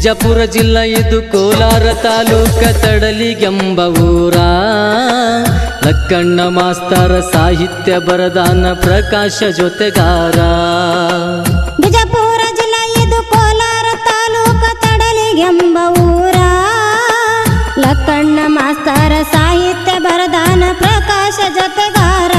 ಬಿಜಾಪುರ ಜಿಲ್ಲಾ ಇದು ಕೋಲಾರ ತಾಲೂಕ ತಡಲಿಗೆಂಬ ಊರ. ಲಕ್ಕಣ್ಣ ಮಾಸ್ತರ ಸಾಹಿತ್ಯ ಬರದಾನ ಪ್ರಕಾಶ ಜೊತೆಗಾರ. ಬಿಜಾಪುರ ಜಿಲ್ಲಾ ಇದು ಕೋಲಾರ ತಾಲೂಕ ತಡಲಿಗೆಂಬ ಊರ. ಲಕ್ಕಣ್ಣ ಮಾಸ್ತರ ಸಾಹಿತ್ಯ ಬರದಾನ ಪ್ರಕಾಶ ಜೊತೆಗಾರ.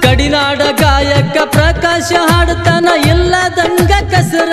ಗಡಿನಾಡ ಗಾಯಕ ಪ್ರಕಾಶ ಹಾಡ್ತಾನ ಇಲ್ಲದಂಗ ಕಸರ.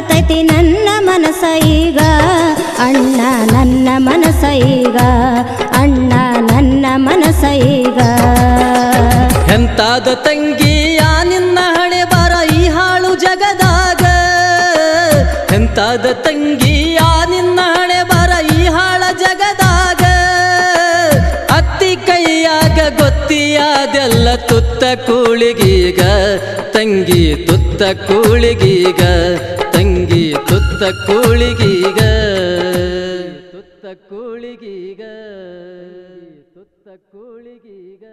ನೋಡಿ ನನ್ನ ಮನಸ ಈಗ. ಅಣ್ಣ ನನ್ನ ಮನಸ ಈಗ. ಅಣ್ಣ ನನ್ನ ಮನಸ ಈಗ. ಎಂತಾದ ತಂಗಿಯ ನಿನ್ನ ಹಣೆ ಬರ ಈ ಹಾಳು ಜಗದಾಗ. ಎಂತಾದ ತಂಗಿಯ ನಿನ್ನ ಹಣೆ ಬರ ಈ ಹಾಳ ಜಗದಾಗ. ಅತ್ತಿ ಕೈಯಾಗ ಗೊತ್ತಿಯಾದೆಲ್ಲ ತುತ್ತ ಕೂಳಿಗೀಗ. ತಂಗಿ ತುತ್ತ ಕೂಳಿಗೀಗ. ತುತ್ತ ಕೂಳಿಗೀಗ. ತುತ್ತ ಕೂಳಿಗೀಗ. ತುತ್ತ ಕೂಳಿಗೀಗ.